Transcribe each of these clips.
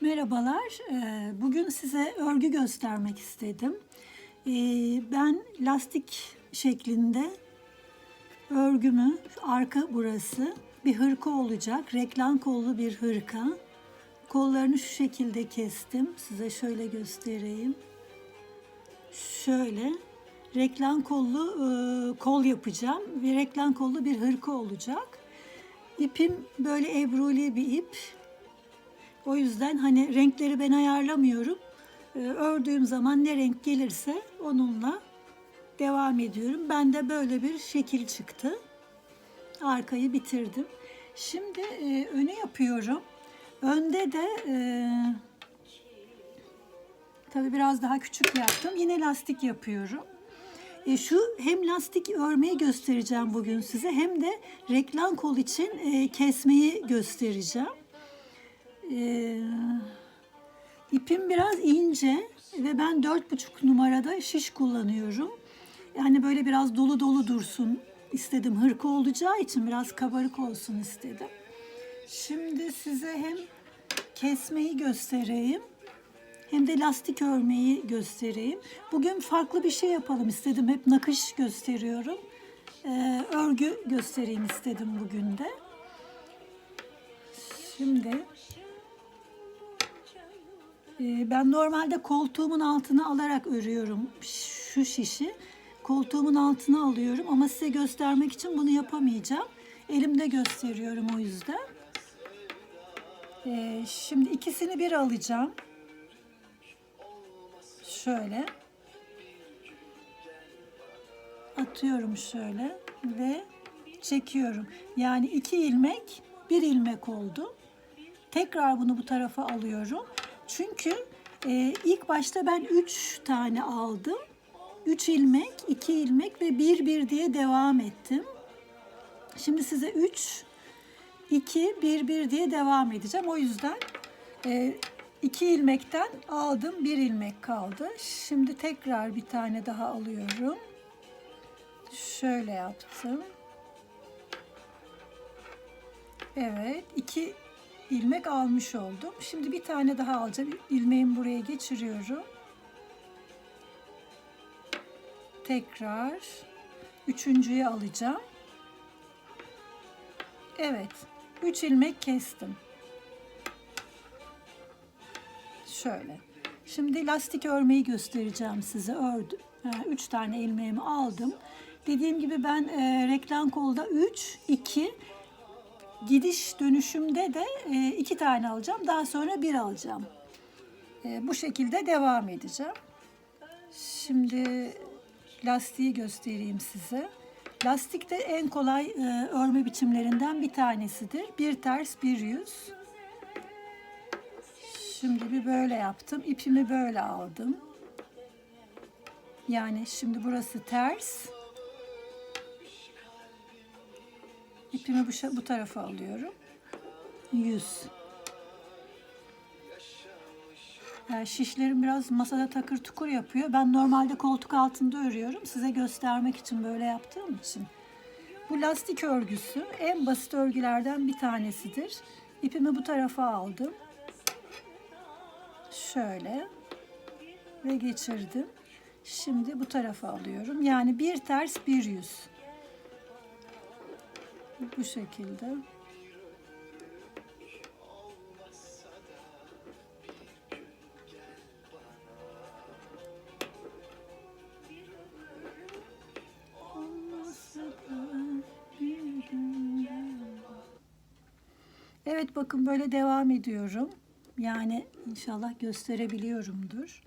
Merhabalar. Ee, Bugün size örgü göstermek istedim. Ee, Ben lastik şeklinde örgümü, arka burası bir hırka olacak. Reklam kollu bir hırka. Kollarını şu şekilde kestim. Size şöyle göstereyim. Şöyle reklam kollu e, kol yapacağım ve reklam kollu bir hırka olacak. İpim böyle ebruli bir ip. O yüzden hani renkleri ben ayarlamıyorum. Ee, ördüğüm zaman ne renk gelirse onunla devam ediyorum. Ben de böyle bir şekil çıktı. Arkayı bitirdim. Şimdi e, öne yapıyorum. Önde de e, tabii biraz daha küçük yaptım. Yine lastik yapıyorum. E, şu hem lastik örmeyi göstereceğim bugün size hem de reklam kol için e, kesmeyi göstereceğim. Ee, ipim biraz ince ve ben dört buçuk numarada şiş kullanıyorum. Yani böyle biraz dolu dolu dursun istedim. Hırka olacağı için biraz kabarık olsun istedim. Şimdi size hem kesmeyi göstereyim hem de lastik örmeyi göstereyim. Bugün farklı bir şey yapalım istedim. Hep nakış gösteriyorum. Ee, örgü göstereyim istedim bugün de. Şimdi Ben normalde koltuğumun altına alarak örüyorum şu şişi. Koltuğumun altına alıyorum ama size göstermek için bunu yapamayacağım. Elimde gösteriyorum o yüzden. Ee, şimdi ikisini bir alacağım. Şöyle. Atıyorum şöyle ve çekiyorum. Yani iki ilmek bir ilmek oldu. Tekrar bunu bu tarafa alıyorum. Çünkü e, ilk başta ben 3 tane aldım. 3 ilmek, 2 ilmek ve 1 1 diye devam ettim. Şimdi size 3 2 1 1 diye devam edeceğim. O yüzden 2 ilmekten aldım. 1 ilmek kaldı. Şimdi tekrar bir tane daha alıyorum. Şöyle yaptım. Evet, 2 ilmek almış oldum. Şimdi bir tane daha alacağım. İlmeğimi buraya geçiriyorum. Tekrar üçüncüye alacağım. Evet. Üç ilmek kestim. Şöyle. Şimdi lastik örmeyi göstereceğim size. Ördüm. Üç tane ilmeğimi aldım. Dediğim gibi ben e, reklam kolda 3, 2, gidiş dönüşümde de e, iki tane alacağım. Daha sonra bir alacağım. E, bu şekilde devam edeceğim. Şimdi lastiği göstereyim size. Lastik de en kolay e, örme biçimlerinden bir tanesidir. Bir ters bir yüz. Şimdi bir böyle yaptım. İpimi böyle aldım. Yani şimdi burası ters. İpimi bu, bu tarafa alıyorum. 100. Yani şişlerim biraz masada takır tukur yapıyor. Ben normalde koltuk altında örüyorum. Size göstermek için böyle yaptığım için. Bu lastik örgüsü en basit örgülerden bir tanesidir. İpimi bu tarafa aldım. Şöyle ve geçirdim. Şimdi bu tarafa alıyorum. Yani bir ters bir yüz. Bu şekilde. Evet bakın böyle devam ediyorum. Yani inşallah gösterebiliyorumdur.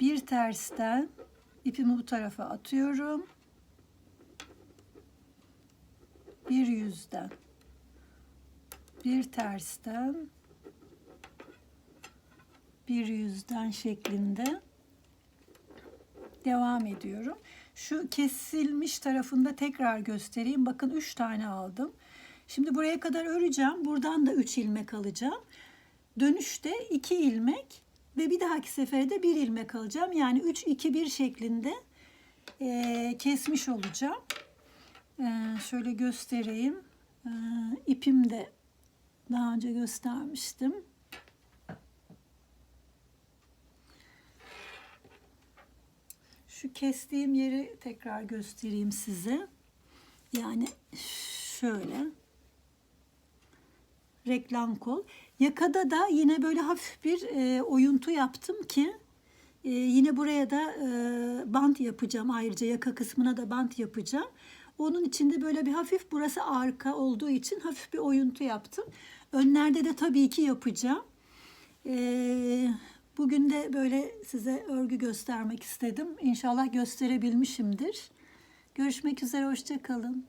Bir tersten ipimi bu tarafa atıyorum. Bir yüzden bir tersten bir yüzden şeklinde devam ediyorum. Şu kesilmiş tarafında tekrar göstereyim. Bakın 3 tane aldım. Şimdi buraya kadar öreceğim. Buradan da 3 ilmek alacağım. Dönüşte 2 ilmek ve bir dahaki sefere de 1 ilmek alacağım. Yani 3 2 1 şeklinde kesmiş olacağım. Ee, şöyle göstereyim. Ee, ipim de daha önce göstermiştim. Şu kestiğim yeri tekrar göstereyim size. Yani şöyle reklam kol. Yakada da yine böyle hafif bir e, oyuntu yaptım ki e, yine buraya da e, bant yapacağım. Ayrıca yaka kısmına da bant yapacağım. Onun içinde böyle bir hafif burası arka olduğu için hafif bir oyuntu yaptım. Önlerde de tabii ki yapacağım. Ee, bugün de böyle size örgü göstermek istedim. İnşallah gösterebilmişimdir. Görüşmek üzere, hoşça kalın.